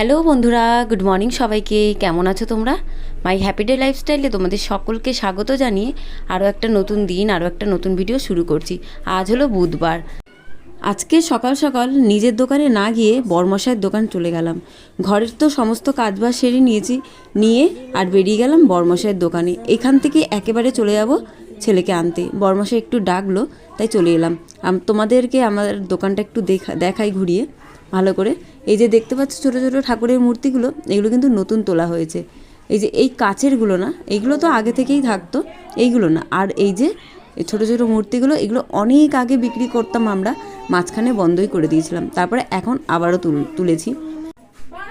Hello বন্ধুরা, good morning সবাইকে। কেমন আছো তোমরা? মাই হ্যাপি ডে লাইফস্টাইলে তোমাদের সকলকে স্বাগত জানিয়ে আরও একটা নতুন দিন, আরও একটা নতুন ভিডিও শুরু করছি। আজ হলো বুধবার। আজকে সকাল সকাল নিজের দোকানে না গিয়ে বরমশাইয়ের দোকান চলে গেলাম। ঘরের তো সমস্ত কাজ কাজবাজ সেরে নিয়েছি, নিয়ে আর বেরিয়ে গেলাম বরমশাইয়ের দোকানে। এখান থেকে একেবারে চলে যাব ছেলেকে আনতে। বরমশাই একটু ডাকলো, তাই চলে এলাম। তোমাদেরকে আমার দোকানটা একটু দেখা, দেখাই ঘুরিয়ে। ভালো করে। এই যে দেখতে পাচ্ছ ছোটো ছোটো ঠাকুরের মূর্তিগুলো, এগুলো কিন্তু নতুন তোলা হয়েছে। এই যে এই কাচেরগুলো না এইগুলো তো আগে থেকেই থাকতো, এইগুলো না। আর এই যে ছোটো ছোটো মূর্তিগুলো, এগুলো অনেক আগে বিক্রি করতাম আমরা, মাঝখানে বন্ধই করে দিয়েছিলাম। তারপরে এখন আবারও তুল, তুলেছি।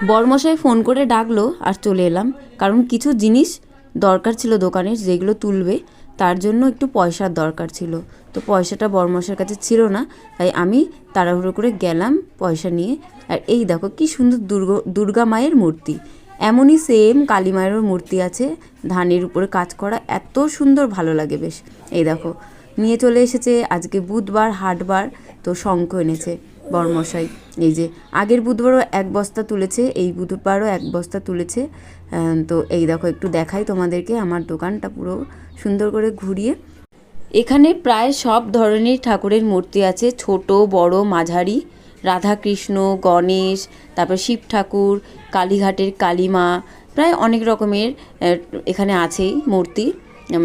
বরমশাই ফোন করে ডাকলো, আর চলে এলাম। কারণ কিছু জিনিস দরকার ছিল দোকানের, যেগুলো তুলবে। তার জন্য একটু পয়সার দরকার ছিল। তো পয়সাটা বরমশার কাছে ছিল না, তাই আমি তাড়াহুড়ো করে গেলাম পয়সা নিয়ে। আর এই দেখো কি সুন্দর দুর্গ, দুর্গা মায়ের মূর্তি। এমনই সেম কালী মায়েরও মূর্তি আছে, ধানের উপরে কাজ করা এত সুন্দর ভালো লাগে বেশ। এই দেখো, নিয়ে চলে এসেছে আজকে বুধবার, হাটবার, তো শঙ্খ এনেছে বরমশাই। এই যে, আগের বুধবারও এক বস্তা তুলেছে, এই বুধবারও এক বস্তা তুলেছে। তো এই দেখো, একটু দেখাই তোমাদেরকে আমার দোকানটা পুরো সুন্দর করে ঘুরিয়ে। এখানে প্রায় সব ধরনের ঠাকুরের মূর্তি আছে, ছোট, বড়, মাঝারি। রাধাকৃষ্ণ, গণেশ, তারপর শিব ঠাকুর, কালীঘাটের কালীমা, প্রায় অনেক রকমের এখানে আছেই মূর্তি।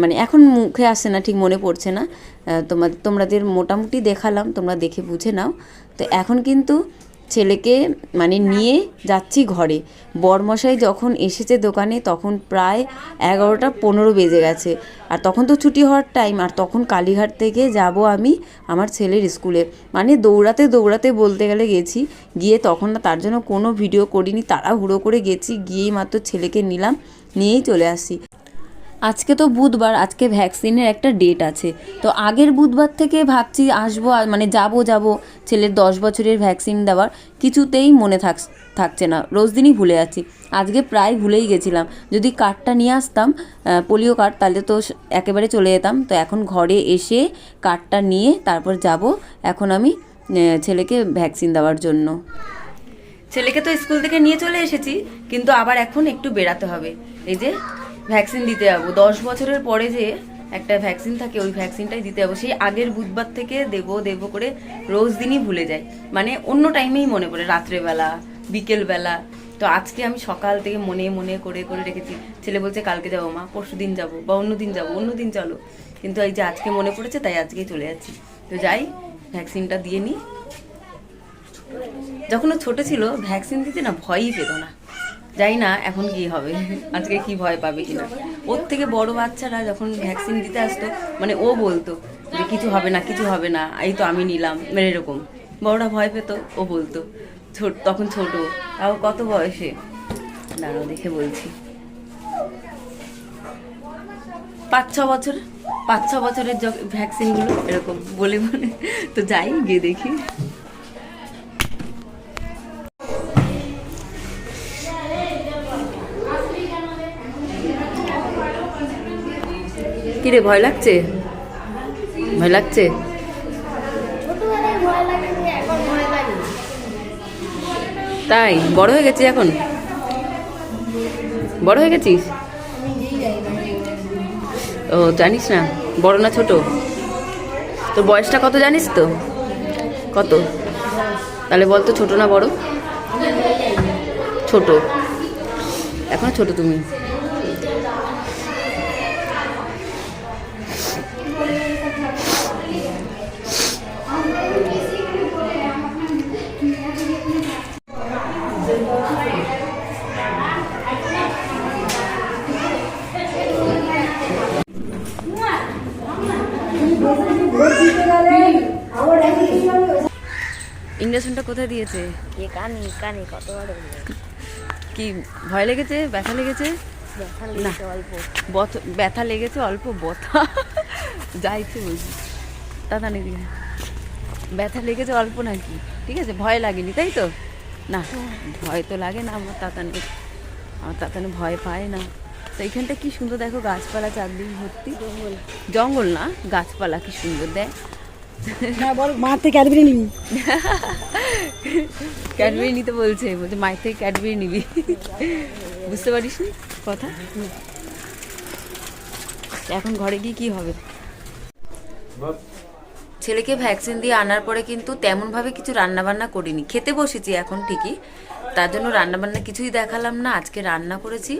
মানে এখন মুখে আসছে না, ঠিক মনে পড়ছে না। তোমাদের তোমাদের মোটামুটি দেখালাম, তোমরা দেখে বুঝে নাও। তো এখন কিন্তু ছেলেকে মানে নিয়ে যাচ্ছি ঘরে। বরমশাই যখন এসেছে দোকানে তখন প্রায় এগারোটা পনেরো বেজে গেছে। আর তখন তো ছুটি হওয়ার টাইম আর তখন কালীঘাট থেকে যাব আমি আমার ছেলের স্কুলে। মানে দৌড়াতে দৌড়াতে বলতে গেলে গেছি গিয়ে তখন না তার জন্য কোনো ভিডিও করিনি। তাড়াহুড়ো করে গেছি গিয়েই মাত্র ছেলেকে নিলাম নিয়েই চলে আসছি। আজকে তো বুধবার, আজকে ভ্যাকসিনের একটা ডেট আছে। তো আগের বুধবার থেকে ভাবছি আসব মানে যাব যাব ছেলের দশ বছরের ভ্যাকসিন দেওয়ার। কিছুতেই মনে থাক, থাকছে না। রোজ দিনই ভুলে যাচ্ছি। আজকে প্রায় ভুলেই গেছিলাম। যদি কার্ডটা নিয়ে আসতাম পোলিও কার্ড তাহলে তো একেবারে চলে যেতাম। তো এখন ঘরে এসে কার্ডটা নিয়ে তারপর যাব এখন আমি ছেলেকে ভ্যাকসিন দেওয়ার জন্য। ছেলেকে তো স্কুল থেকে নিয়ে চলে এসেছি, কিন্তু আবার এখন একটু বেড়াতে হবে। এই যে ভ্যাকসিন দিতে যাব। দশ বছরের পরে যে একটা ভ্যাকসিন থাকে, ওই ভ্যাকসিনটাই দিতে যাব। সেই আগের বুধবার থেকে দেবো দেবো করে রোজ দিনই ভুলে যাই। মানে অন্য টাইমেই মনে পড়ে, রাত্রেবেলা, বিকেলবেলা। তো আজকে আমি সকাল থেকে মনে মনে করে করে রেখেছি, ছেলে বলছে কালকে যাব মা, পরশু দিন যাব বা অন্য দিন যাব, অন্য দিন চলো। কিন্তু এই যে আজকে মনে পড়েছে, তাই আজকেই চলে যাচ্ছি। তো যাই, ভ্যাকসিনটা দিয়ে নিই যখন ও ছোটো ছিল, ভ্যাকসিন দিতে না ভয়ই পেত না। যাই না এখন কি হবে, আজকে কি ভয় পাবে কিনা। ওর থেকে বড় বাচ্চারা যখন ভ্যাকসিন দিতে আসতো মানে ও বলতো যে কিছু হবে না, কিছু হবে না, এই তো আমি নিলাম মানে এরকম। বড়রা ভয় পেত, ও বলতো। ছোট, তখন ছোট, তাও কত বয়সে? দাঁড়াও, দেখে বলছি। পাঁচ, ছ বছর, পাঁচ, ছ বছরের ভ্যাকসিনগুলো এরকম বলে মনে তো যাই, গিয়ে দেখি। কিরে, ভয় লাগছে? ভয় লাগছে? তাই, বড় হয়ে গেছি এখন? বড় হয়ে গেছিস? ও, জানিস না, বড় না ছোট? তোর বয়সটা কত জানিস তো? কত? তাহলে বল তো ছোট না বড়? ছোট। এখনও ছোট তুমি। ইঞ্জেকশনটা কোথায় দিয়েছে? কে কানি কানি কতবার কি ভয় লেগেছে? ব্যথা লেগেছে? ব্যথা লেগেছে অল্প। ব্যথা লেগেছে অল্প বথা। যাইছে বলছি। দাদা নিদি ব্যথা লেগেছে অল্প নাকি? ঠিক আছে ভয় লাগেনি তাই তো? না ভয় তো লাগে না আমার তাতানে আমার তাতানে ভয় পায় না। তো এইখানটা কি সুন্দর দেখো গাছপালা চারদিক ভর্তি। জঙ্গল। জঙ্গল না গাছপালা কি সুন্দর দেখ। ক্যাডবেরি ক্যাডবেরি নিতে বলছে বলছে মায়ের থেকে ক্যাডবেরি নিবি। বুঝতে পারিস নি কথা? এখন ঘরে গিয়ে কি হবে? ছেলেকে ভ্যাকসিন দিয়ে আনার পরে কিন্তু তেমনভাবে কিছু রান্নাবান্না করিনি। খেতে বসেছি এখন ঠিকই, তার জন্য রান্নাবান্না কিছুই দেখালাম না। আজকে রান্না করেছি,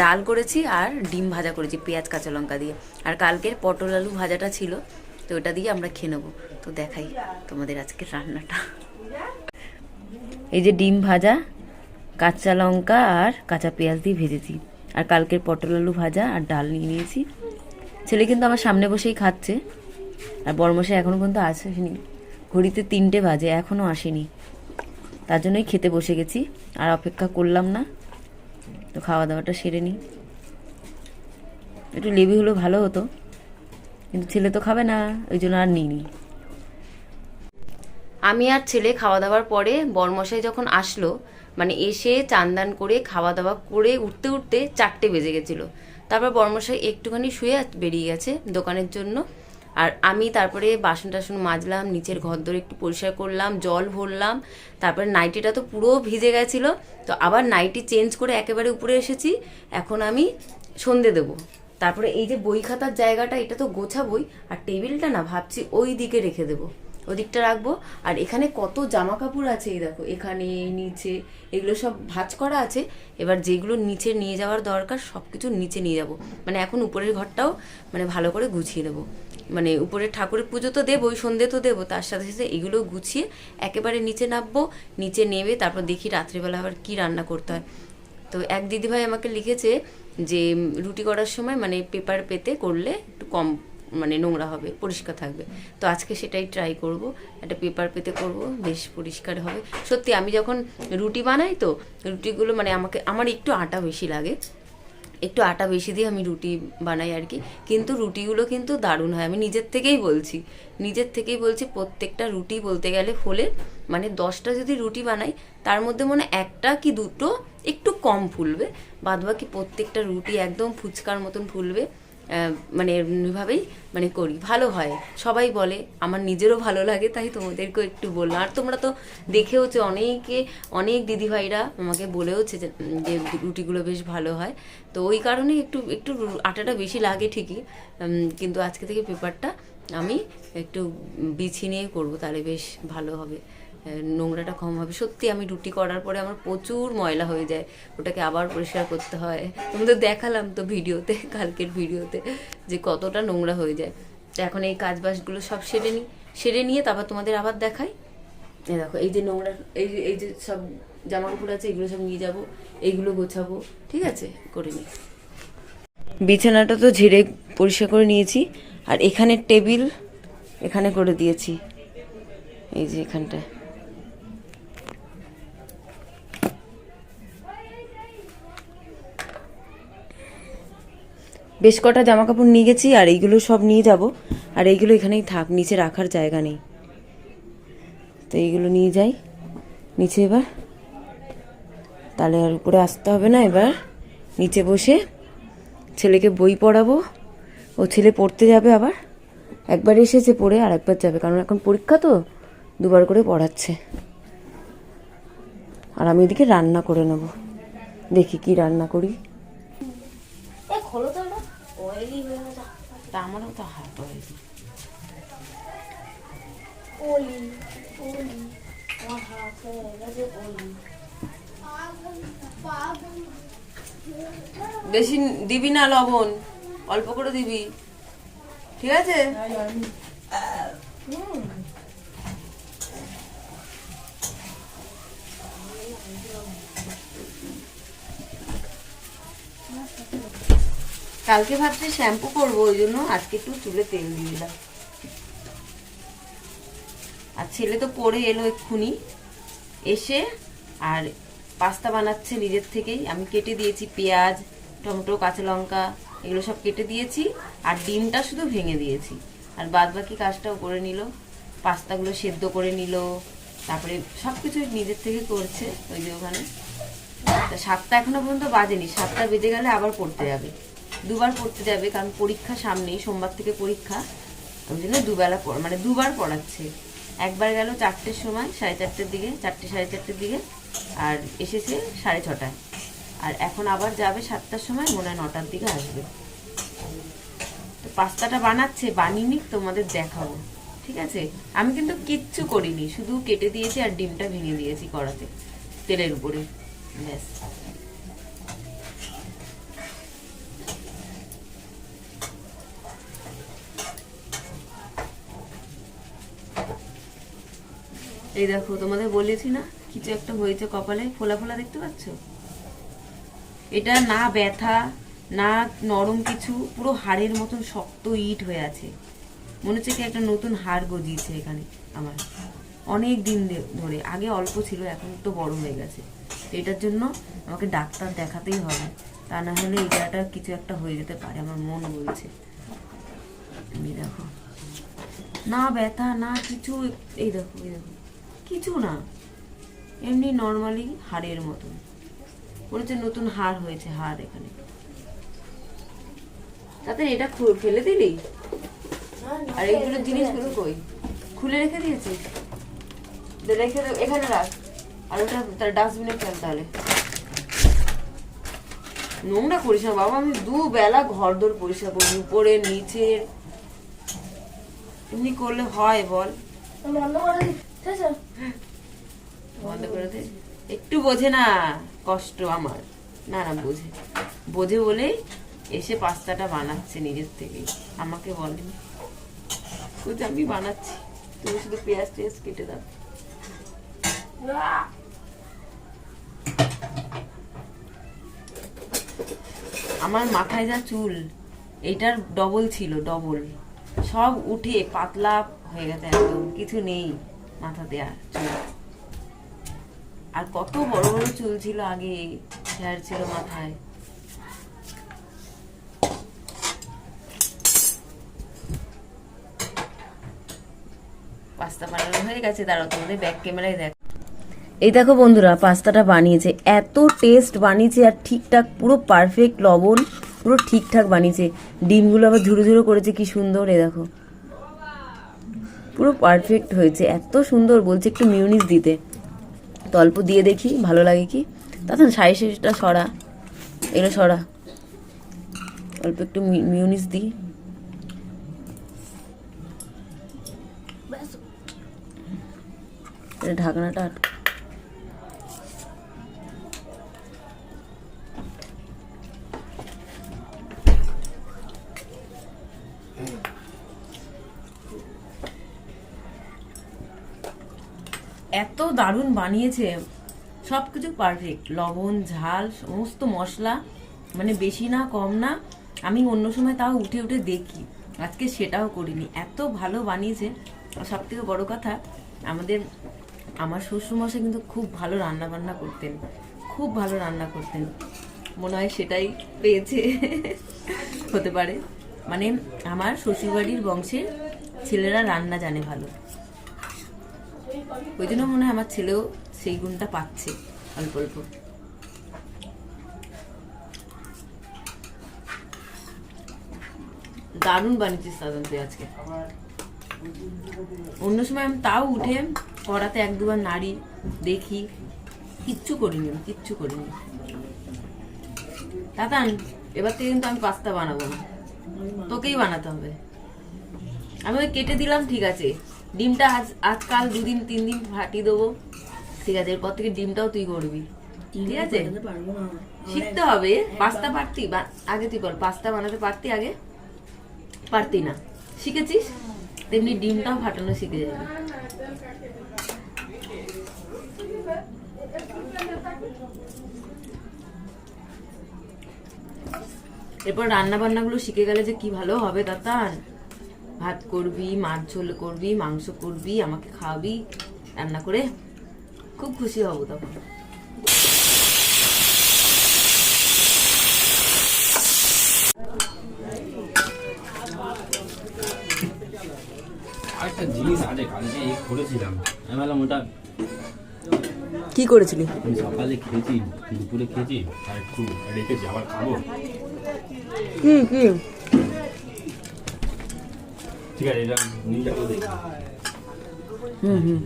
ডাল করেছি আর ডিম ভাজা করেছি, পেঁয়াজ, কাঁচা লঙ্কা দিয়ে। আর কালকের পটল আলু ভাজাটা ছিল। তো ওটা দিয়ে আমরা খেয়ে নেব। তো দেখাই তোমাদের আজকের রান্নাটা। এই যে ডিম ভাজা, কাঁচা লঙ্কা আর কাঁচা পেঁয়াজ দিয়ে ভেজেছি। আর কালকের পটল আলু ভাজা আর ডাল নিয়ে নিয়েছি। ছেলে কিন্তু আমার সামনে বসেই খাচ্ছে। আর বড়মশাই এখনও পর্যন্ত আসেনি। ঘড়িতে তিনটে বাজে এখনও আসেনি। তার জন্যই খেতে বসে গেছি। আর অপেক্ষা করলাম না। তো খাওয়া দাওয়াটা সেরে নিই। একটু লেবি হলেও ভালো হতো। কিন্তু ছেলে তো খাবে না, ওই জন্য আর নিইনি। আমি আর ছেলে খাওয়া দাওয়ার পরে বরমশাই যখন আসলো মানে এসে চান্দান করে খাওয়া দাওয়া করে উঠতে উঠতে চারটে বেজে গেছিল। তারপর বরমশাই একটুখানি শুয়ে বেরিয়ে গেছে দোকানের জন্য। আর আমি তারপরে বাসন টাসন মাজলাম, নিচের ঘর ধরে একটু পরিষ্কার করলাম, জল ভরলাম, তারপরে নাইটিটা তো পুরো ভিজে গেছিল। তো আবার নাইটি চেঞ্জ করে একেবারে উপরে এসেছি, এখন আমি সন্ধে দেবো। তারপরে এই যে বই খাতার জায়গাটা, এটা তো গোছাবই, আর টেবিলটা না ভাবছি ওই দিকে রেখে দেবো। ওদিকটা রাখব, আর এখানে কত জামা কাপড় আছে এই দেখো, এখানে, নিচে, এগুলো সব ভাঁজ করা আছে। এবার যেগুলো নিচে নিয়ে যাওয়ার দরকার সব কিছু নিচে নিয়ে যাব। মানে এখন উপরের ঘরটাও মানে ভালো করে গুছিয়ে নেব। মানে উপরে ঠাকুরের পুজো তো দেবোই, সন্ধে তো দেবো, তার সাথে সাথে এগুলো গুছিয়ে একেবারে নিচে নামবো, নিচে নেবে তারপর দেখি রাত্রিবেলা আবার কি রান্না করতে হয়। তো এক দিদিভাই আমাকে লিখেছে যে রুটি করার সময় মানে পেপার পেতে করলে একটু কম মানে নোংরা হবে, পরিষ্কার থাকবে। তো আজকে সেটাই ট্রাই করব, একটা পেপার পেতে করব, বেশ পরিষ্কার হবে। সত্যি আমি যখন রুটি বানাই তো, রুটিগুলো মানে আমাকে, আমার একটু আটা বেশি লাগে। একটু আটা বেশি দিয়ে আমি রুটি বানাই আর কি। কিন্তু রুটিগুলো কিন্তু দারুণ হয়, আমি নিজের থেকেই বলছি। নিজের থেকেই বলছি, প্রত্যেকটা রুটি বলতে গেলে ফলে মানে দশটা যদি রুটি বানাই, তার মধ্যে মনে একটা কি দুটো একটু কম ফুলবে। বাদ বাকি প্রত্যেকটা রুটি একদম ফুচকার মতন ফুলবে মানে এমনিভাবেই মানে করি। ভালো হয়। সবাই বলে, আমার নিজেরও ভালো লাগে, তাই তোমাদেরকেও একটু বললাম। আর তোমরা তো দেখেওছো, অনেকে, অনেক দিদিভাইরা আমাকে বলেওছে যে রুটিগুলো বেশ ভালো হয়। তো ওই কারণে একটু একটু আটাটা বেশি লাগে ঠিকই কিন্তু আজকে থেকে পেপারটা আমি একটু বিছিয়ে নিয়ে করব, তাহলে বেশ ভালো হবে। নোংরাটা কম হবে। সত্যি আমি রুটি করার পরে আমার প্রচুর ময়লা হয়ে যায়। ওটাকে আবার পরিষ্কার করতে হয়। তোমাদের দেখালাম তো ভিডিওতে, কালকের ভিডিওতে, যে কতটা নোংরা হয়ে যায়। তো এখন এই কাজ বাজগুলো সব সেরে নিই সেরে নিয়ে তারপর তোমাদের আবার দেখাই। এই দেখো, এই যে নোংরা, এই এই যে সব জামা কাপড় আছে, এগুলো সব নিয়ে যাব। এইগুলো গোছাবো। ঠিক আছে? করে নিই বিছানাটা তো ঝেড়ে পরিষ্কার করে নিয়েছি। আর এখানে টেবিল এখানে করে দিয়েছি। এই যে এখানটায়। বেশ কটা জামা কাপড় নিয়ে গেছি আর এইগুলো সব নিয়ে যাব। আর এইগুলো এখানেই থাক, নিচে রাখার জায়গা নেই। তো এইগুলো নিয়ে যাই, নিচে এবার। তাহলে আর উপরে আসতে হবে না এবার। নিচে বসে ছেলেকে বই পড়াবো। ও ছেলে পড়তে যাবে আবার। একবার এসেছে পড়ে আর একবার যাবে, কারণ এখন পরীক্ষা তো, দুবার করে পড়াচ্ছে। আর আমি এদিকে রান্না করে নেব। দেখি কি রান্না করি এ খোলো তো এটা অয়েলি হয়ে গেছে তা আমারও তো হাত আমার হয়ে গেছে অলি বেশি দিবি না লবণ অল্প করে দিবি। ঠিক আছে? কালকে ভাবছি শ্যাম্পু করব, ওই জন্য আজকে একটু চুলে তেল দিয়ে দিলাম। আর ছেলে তো পড়ে এলো এক্ষুনি। এসে আর পাস্তা বানাচ্ছে নিজের থেকেই। আমি কেটে দিয়েছি পেঁয়াজ, টমেটো, কাঁচা লঙ্কা, এগুলো সব কেটে দিয়েছি। আর ডিমটা শুধু ভেঙে দিয়েছি। আর বাদ বাকি কাজটাও করে নিল। পাস্তাগুলো সেদ্ধ করে নিল। তারপরে সব কিছু নিজের থেকে করছে ওই যে ওখানে। তা সাতটা এখনও পর্যন্ত বাজেনি। সাতটা বেজে গেলে আবার পড়তে যাবে দুবার পড়তে যাবে, কারণ পরীক্ষা সামনেই, সোমবার থেকে পরীক্ষা। ওই জন্য দুবেলা পড়- মানে দুবার পড়াচ্ছে। একবার গেল চারটের সময়, সাড়ে চারটের দিকে, চারটে, সাড়ে চারটের দিকে, আর এসেছে সাড়ে ছটায়। আর এখন আবার যাবে সাতটার সময়, মনে হয় নটার দিকে আসবে। তো পাস্তাটা বানাচ্ছে বানিনি তোমাদের দেখাবো। ঠিক আছে? আমি কিন্তু কিচ্ছু করিনি, শুধু কেটে দিয়েছি আর ডিমটা ভেঙে দিয়েছি কড়াতে, তেলের উপরে। ব্যাস। এই দেখো, তোমাদের বলেছি না, কিছু একটা হয়েছে কপালে, ফোলা ফোলা দেখতে পাচ্ছ? এটা না ব্যথা, না নরম কিছু, পুরো হাড়ের মতন শক্ত ইট হয়ে আছে। মনে হচ্ছে কি একটা নতুন হাড় গজিয়েছে এখানে আমার। অনেক দিন ধরে, আগে অল্প ছিল, এখন তো বড় হয়ে গেছে। এটার জন্য আমাকে ডাক্তার দেখাতেই হবে। তা না হলে এই জায়গাটা কিছু একটা হয়ে যেতে পারে, আমার মন বলছে। দেখো। না ব্যথা, না কিছু, এই দেখো এই দেখো। কিছু না। এমনি নর্মালি হাড়ের মতন। হচ্ছে নতুন হাড় হয়েছে হাড় এখানে। তাতে এটা ফেলে দিলি? আর এইগুলো জিনিসগুলো কই? খুলে রেখে দিয়েছি। রেখে এখানে রাখ। আর ওটা তার ডাস্টবিনে ফেল তাহলে। নোংরা করিস না বাবা আমি দু বেলা ঘর দোর পরিষ্কার করি উপরে নিচে। এমনি করলে হয় বল। বন্ধ করে দে। একটু বোঝে না কষ্ট আমার। না না, বোঝে। বোঝে বলেই এসে পাস্তাটা বানাচ্ছে নিজের থেকেই। আমাকে বলেনি বুঝে আমি বানাচ্ছি। তুমি শুধু পেঁয়াজ টেয়াজ কেটে দাও। আমার মাথায় যা চুল এইটার ডবল ছিল ডবল সব উঠে পাতলা হয়ে গেছে একদম, কিছু নেই। মাথাতে আর চুল। আর কত বড় বড় চুল ছিল আগে হেয়ার ছিল মাথায়। পাস্তা বানানো হয়ে গেছে, দাঁড়াও, তোমাদের ব্যাক ক্যামেরায় দেখ। এই দেখো বন্ধুরা, পাস্তাটা বানিয়েছে। এত টেস্ট বানিয়েছে আর ঠিকঠাক, পুরো পারফেক্ট লবণ, পুরো ঠিকঠাক বানিয়েছে। ডিমগুলো আবার ঝুরো ঝুরো করেছে, কি সুন্দর, এ দেখো। পুরো পারফেক্ট হয়েছে। এত সুন্দর বলছে একটু মিউনিস দিতে। তো অল্প দিয়ে দেখি ভালো লাগে কি? তখন সাড়ে শেষটা সরা এগুলো সরা। অল্প একটু মিউনিস দিই। ব্যাস। এটা ঢাকনাটা আটকে এত দারুণ বানিয়েছে। সব কিছু পারফেক্ট লবণ, ঝাল, সমস্ত মশলা। মানে বেশি না, কম না। আমি অন্য সময় তাও উঠে উঠে দেখি। আজকে সেটাও করিনি। এত ভালো বানিয়েছে। সব থেকে বড় কথা, আমাদের, আমার শ্বশুরমশাই কিন্তু খুব ভালো রান্না বান্না করতেন। খুব ভালো রান্না করতেন। মনে হয় সেটাই পেয়েছে। হতে পারে। মানে আমার শ্বশুরবাড়ির বংশের ছেলেরা রান্না জানে ভালো। ওই জন্য মনে হয় আমার ছেলেও সেই গুণটা পাচ্ছে, অল্প অল্প। দারুণ বানিয়েছিস দাদা তুই আজকে। অন্য সময় আমি তাও উঠে কড়াতে এক দুবার নাড়ি, দেখি। কিচ্ছু করিনি কিচ্ছু করিনি। দাদা এবার থেকে কিন্তু আমি পাস্তা বানাবো না। তোকেই বানাতে হবে। আমি ওই কেটে দিলাম, ঠিক আছে। ডিমটা আজ আজকাল দুদিন তিন দিন ফাটিয়ে দেবো। ঠিক আছে এরপর থেকে ডিমটাও তুই করবি। ঠিক আছে? শিখতে হবে। পাস্তা পারতি? আগে তুই বল পাস্তা বানাতে পারতি আগে? পারতি না। শিখেছিস? তেমনি ডিমটাও ফাটানো শিখে যাবি। এরপর রান্না বান্নাগুলো শিখে গেলে যে কি ভালো হবে তাতান ভাত করবি মাছ ঝোল করবি মাংস করবি আমাকে খাওয়াবি রান্না করে খুব খুশি হব তখন। আরেকটা জিনিস আছে কালকে এই করেছিলাম। আমি ভাবলাম ওটা কি করেছিলি? সকালে খেয়েছি দুপুরে খেয়েছি আর একটু রেখেছি আবার খাব। কি কি? ঠিক আছে এটা নিয়ে যাব দেখি। হুম হুম।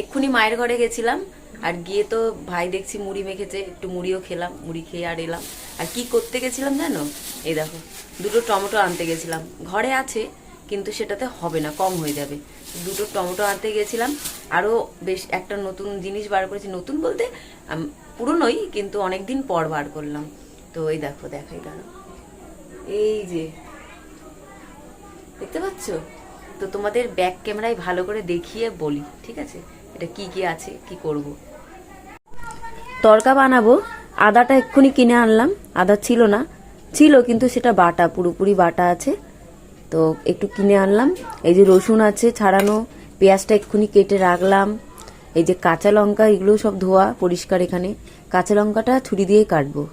এক্ষুনি মায়ের ঘরে গেছিলাম আর গিয়ে তো ভাই দেখছি মুড়ি মেখেছে একটু মুড়িও খেলাম মুড়ি খেয়ে আর এলাম। আর কি করতে গেছিলাম জানো? এই দেখো দুটো টমেটো আনতে গেছিলাম। ঘরে আছে কিন্তু সেটাতে হবে না কম হয়ে যাবে। দুটো টমেটো আনতে গেছিলাম আরও বেশ একটা নতুন জিনিস বার করেছি। নতুন বলতে পুরনোই কিন্তু অনেক দিন পর বার করলাম। তো ওই দেখো দেখাই দাঁড়ো এই যে, দেখতে পাচ্ছ? তো তোমাদের ব্যাক ক্যামেরায় ভালো করে দেখিয়ে বলি, ঠিক আছে? এটা কি কি আছে, কি করব? তরকা বানাবো, আদাটা এক্ষুনি কিনে আনলাম, আদা ছিল না, ছিল কিন্তু সেটা বাটা, পুরোপুরি বাটা আছে। তো একটু কিনে আনলাম, এই যে রসুন আছে ছাড়ানো, পেঁয়াজটা এক্ষুনি কেটে রাখলাম, এই যে কাঁচা লঙ্কা এগুলো সব ধোয়া, পরিষ্কার এখানে। কাঁচা লঙ্কাটা ছুরি দিয়ে কাটবো।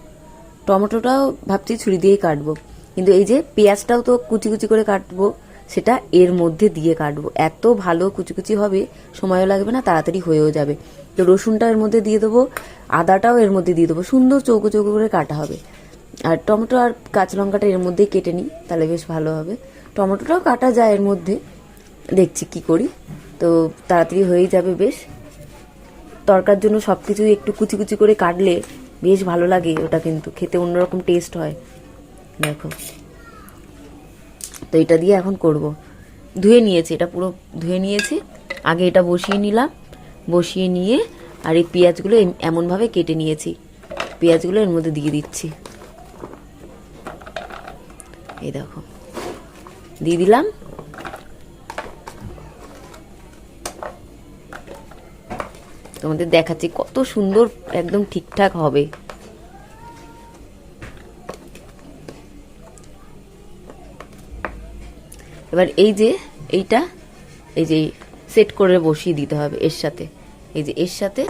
টমেটোটাও ভাবছি ছুরি দিয়েই কাটবো। কিন্তু এই যে পেঁয়াজটাও তো কুচি কুচি করে কাটবো, সেটা এর মধ্যে দিয়ে কাটবো। এত ভালো কুচি কুচি হবে, সময়ও লাগবে না, তাড়াতাড়ি হয়েও যাবে। তো রসুনটা এর মধ্যে দিয়ে দেবো, আদাটাও এর মধ্যে দিয়ে দেবো। সুন্দর চৌকো চৌকো করে কাটা হবে। আর টমেটো আর কাঁচা লঙ্কাটা এর মধ্যেই কেটে নিই, তাহলে বেশ ভালো হবে। টমেটোটাও কাটা যায় এর মধ্যে, দেখছি কি করি। তো তাড়াতাড়ি হয়েই যাবে বেশ। তরকার জন্য সব কিছুই একটু কুচি কুচি করে কাটলে বেশ ভালো লাগে ওটা কিন্তু। খেতে অন্যরকম টেস্ট হয়। দেখো। তো এটা দিয়ে এখন করব। ধুয়ে নিয়েছি, এটা পুরো ধুয়ে নিয়েছি। আগে এটা বসিয়ে নিলাম, বসিয়ে নিয়ে আর এই পেঁয়াজগুলো এম- এমনভাবে কেটে নিয়েছি। পেঁয়াজগুলো এর মধ্যে দিয়ে দিচ্ছি। এই দেখো। দিয়ে দিলাম। তোমাদের দেখাচ্ছি, কত সুন্দর একদম ঠিকঠাক হবে। এবার এই যে, এইটা, এই যে সেট করে বসিয়ে দিতে হবে এর সাথে। এই যে, এর সাথে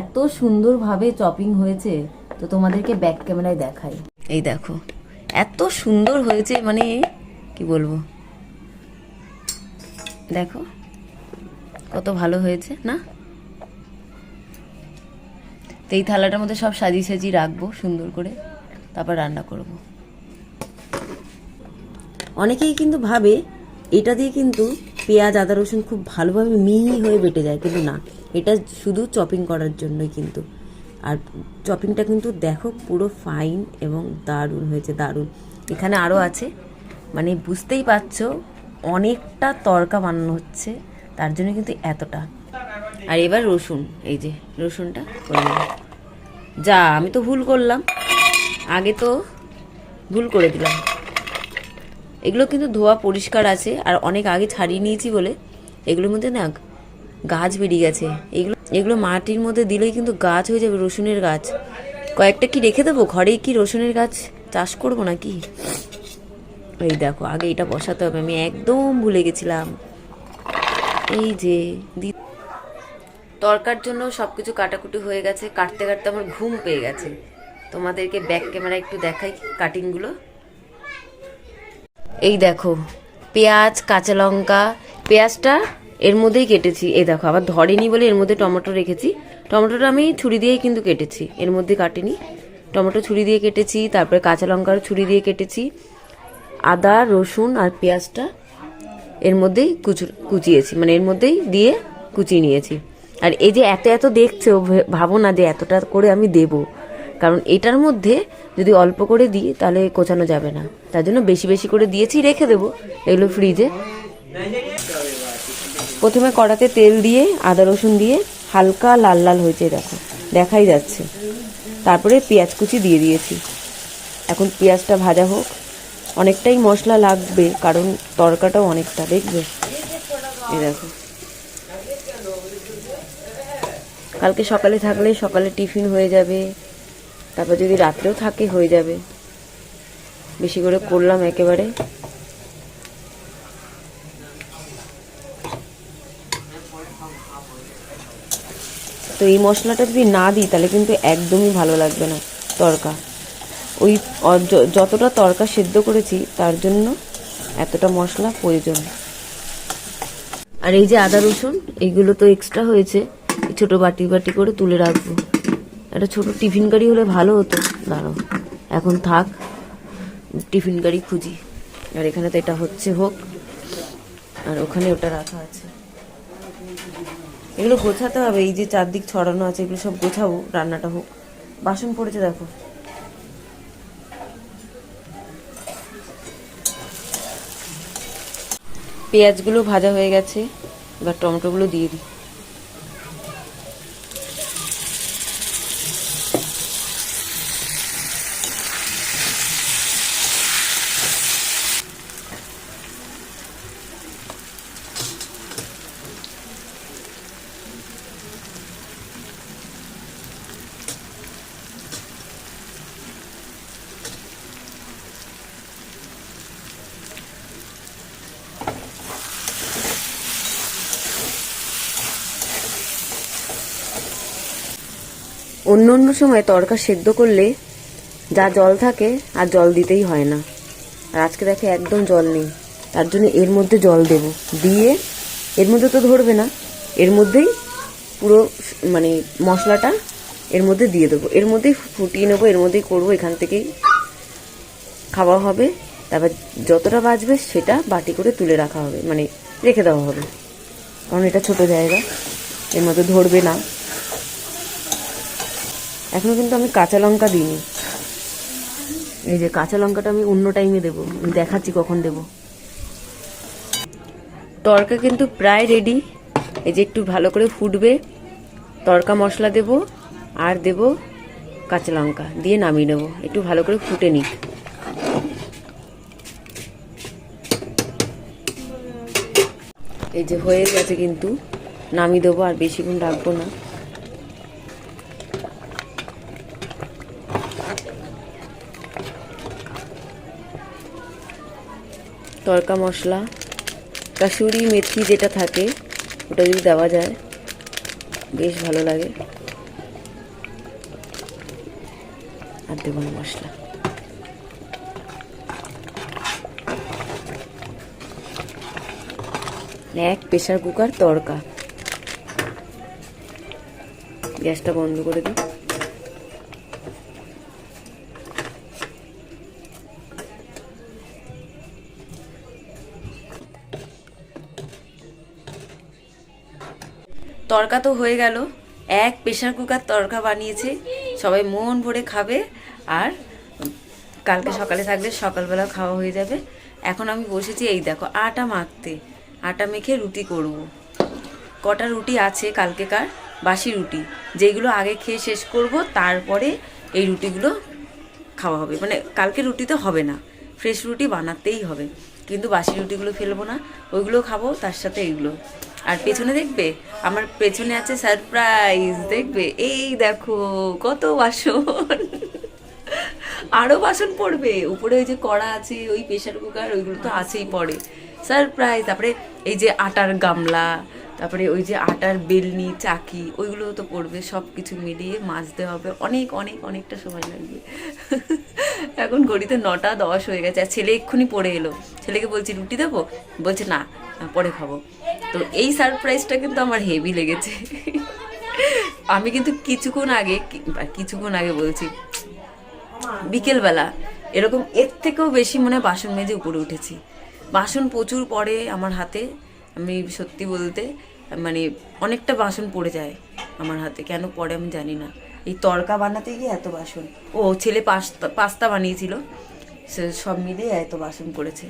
এত সুন্দরভাবে চপিং হয়েছে, তো তোমাদেরকে ব্যাক ক্যামেরায় দেখাই। এই দেখো, এত সুন্দর হয়েছে মানে কি বলব? দেখো, কত ভালো হয়েছে, না? তো এই থালাটার মধ্যে সব সাজিয়ে সাজিয়ে রাখব, সুন্দর করে। তারপর রান্না করব। অনেকেই কিন্তু ভাবে, এটা দিয়ে কিন্তু পেঁয়াজ, আদা, রসুন খুব ভালোভাবে মিহি হয়ে বেটে যায়, কিন্তু না। এটা শুধু চপিং করার জন্যই কিন্তু। আর চপিংটা কিন্তু দেখো পুরো ফাইন এবং দারুণ হয়েছে, দারুণ। এখানে আরও আছে মানে বুঝতেই পারছ অনেকটা তরকা বানানো হচ্ছে, তার জন্য কিন্তু এতটা। আর এবার রসুন, এই যে রসুনটা। যা, আমি তো ভুল করলাম। আগে তো ভুল করে দিলাম। এগুলো কিন্তু ধোয়া পরিষ্কার আছে, আর অনেক আগে ছাড়িয়ে নিয়েছি বলে। এগুলোর মধ্যে না গাছ বেরিয়ে গেছে। এগুলো এগুলো মাটির মধ্যে দিলেই কিন্তু গাছ হয়ে যাবে, রসুনের গাছ। কয়েকটা কি রেখে দেবো? ঘরেই কি রসুনের গাছ চাষ করব নাকি? এই দেখো, আগে এটা বসাতে হবে। আমি একদম ভুলে গেছিলাম। এই যে তরকার জন্য সব কিছু কাটাকুটি হয়ে গেছে। কাটতে কাটতে আমার ঘুম পেয়ে গেছে। তোমাদেরকে ব্যাক ক্যামেরা একটু দেখাই কাটিংগুলো এই দেখো, পেঁয়াজ, কাঁচা লঙ্কা, পেঁয়াজটা এর মধ্যেই কেটেছি। এই দেখো, আবার ধরেনি বলে এর মধ্যে টমেটো রেখেছি। টমেটোটা আমি ছুরি দিয়েই কিন্তু কেটেছি। এর মধ্যে কাটিনি। টমেটো ছুরি দিয়ে কেটেছি, তারপরে কাঁচা লঙ্কার ছুরি দিয়ে কেটেছি, আদা, রসুন আর পেঁয়াজটা এর মধ্যেই কুচু, কুচিয়েছি। মানে এর মধ্যেই দিয়ে কুচিয়ে নিয়েছি। আর এই যে এত এত দেখছ ভাবো না যে এতটা করে আমি দেব। কারণ এটার মধ্যে যদি অল্প করে দিই, তাহলে কোচানো যাবে না। তার জন্য বেশি বেশি করে দিয়েছি, রেখে দেবো। এগুলো ফ্রিজে। প্রথমে কড়াতে তেল দিয়ে, আদা রসুন দিয়ে হালকা লাল লাল হয়েছে দেখো, দেখাই যাচ্ছে। তারপরে পেঁয়াজ কুচি দিয়ে দিয়েছি। এখন পেঁয়াজটা ভাজা হোক। অনেকটাই মশলা লাগবে, কারণ তরকাটাও অনেকটা, দেখবে? এই দেখো। কালকে সকালে থাকলে সকালে টিফিন হয়ে যাবে, তারপর যদি রাত্রেও থাকে হয়ে যাবে। বেশি করে করলাম একেবারে। তো এই মশলাটা যদি না দিই, তাহলে কিন্তু একদমই ভালো লাগবে না তরকা। ওই যতটা তরকা সেদ্ধ করেছি, তার জন্য এতটা মশলা প্রয়োজন। আর এই যে আদা রসুন এইগুলো তো এক্সট্রা হয়েছে ছোট বাটি বাটি করে তুলে রাখব। একটা ছোট টিফিন গাড়ি হলে ভালো হতো। দাঁড়াও, এখন থাক, টিফিন গাড়ি খুঁজি। আর এখানে তো এটা হচ্ছে হোক, আর ওখানে ওটা রাখা আছে। এগুলো গোছাতে হবে, এই যে চারদিক ছড়ানো আছে, এগুলো সব গোছাবো, রান্নাটা হোক। বাসন পড়েছে, দেখো। পেঁয়াজগুলো ভাজা হয়ে গেছে, এবার টমেটোগুলো দিয়ে দিই। অন্য অন্য সময় তরকা সেদ্ধ করলে যা জল থাকে আর জল দিতেই হয় না। আর আজকে দেখে একদম জল নেই। তার জন্য এর মধ্যে জল দেব। দিয়ে এর মধ্যে তো ধরবে না। এর মধ্যেই পুরো মানে মশলাটা এর মধ্যে দিয়ে দেবো। এর মধ্যেই ফুটিয়ে নেব, এর মধ্যেই করব, এখান থেকেই খাওয়া হবে। তারপর যতটা বাঁচবে সেটা বাটি করে তুলে রাখা হবে। মানে রেখে দেওয়া হবে। কারণ এটা ছোট জায়গা। এর মধ্যে ধরবে না। এখনও কিন্তু আমি কাঁচা লঙ্কা দিইনি। এই যে কাঁচা লঙ্কাটা আমি অন্য টাইমে দেবো। দেখাচ্ছি কখন দেব। তরকা কিন্তু প্রায় রেডি এই যে একটু ভালো করে ফুটবে। তরকা মশলা দেব আর দেব কাঁচা লঙ্কা দিয়ে নামিয়ে নেব। একটু ভালো করে ফুটে নিক। এই যে হয়ে গেছে কিন্তু। নামিয়ে দেবো আর বেশিক্ষণ রাখব না। তড়কা মশলা, কাসুরি মেথি যেটা থাকে, ওটা যদি দেওয়া যায়, বেশ ভালো লাগে। আর দেবো না মশলা। এক প্রেশার কুকার তড়কা। গ্যাসটা বন্ধ করে দিই। তরকা তো হয়ে গেল। এক প্রেশার কুকার তরকা বানিয়েছে। সবাই মন ভরে খাবে আর কালকে সকালে থাকলে সকালবেলা খাওয়া হয়ে যাবে। এখন আমি বসেছি এই দেখো, আটা মাখতে। আটা মেখে রুটি করব। কটা রুটি আছে কালকেকার? বাসি রুটি। যেগুলো আগে খেয়ে শেষ করব, তারপরে এই রুটিগুলো খাওয়া হবে। মানে কালকে রুটি তো হবে না। ফ্রেশ রুটি বানাতেই হবে। কিন্তু বাসি রুটিগুলো ফেলব না। ওইগুলো খাব, তার সাথে এইগুলো। আর পেছনে দেখবে? আমার পেছনে আছে সারপ্রাইজ দেখবে? এই দেখো, কত বাসন। আরও বাসন পড়বে। উপরে ওই যে কড়া আছে, ওই প্রেশার কুকার ওইগুলো তো আছেই পড়ে সারপ্রাইজ তারপরে এই যে আটার গামলা তারপরে ওই যে আটার বেলনি, চাকি, ওইগুলো তো পড়বে সব কিছু মিলিয়ে মাজতে হবে। অনেক অনেক, অনেকটা সময় লাগবে। এখন ঘড়িতে নটা দশ হয়ে গেছে, আর ছেলে এক্ষুনি পড়ে এলো। ছেলেকে বলছি, রুটি দেবো? বলছে, না, পরে খাব। তো এই সারপ্রাইজটা কিন্তু আমার হেভি লেগেছে। আমি কিন্তু কিছুক্ষণ আগে কিছুক্ষণ আগে বলছি, বিকেলবেলা, এরকম এর থেকেও বেশি মনে হয় বাসন মেজে উপরে উঠেছি। বাসন প্রচুর পড়ে আমার হাতে, আমি সত্যি বলতে মানে অনেকটা বাসন পড়ে যায় আমার হাতে। কেন পড়ে আমি জানি না। এই তড়কা বানাতে গিয়ে এত বাসন। ও ছেলে পাস্তা পাস্তা বানিয়েছিল। সে সব মিলিয়ে এত বাসন পড়েছে।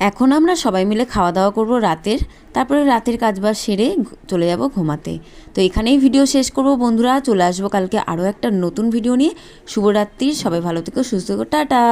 এখন আমরা সবাই মিলে খাওয়া দাওয়া করব রাতের। তারপরে রাতের কাজ কাজবাজ সেরে চলে যাব ঘুমাতে। তো এখানেই ভিডিও শেষ করব বন্ধুরা। চলে আসব কালকে আরও একটা নতুন ভিডিও নিয়ে। শুভরাত্রির সবাই ভালো থেকো, সুস্থ টাটা।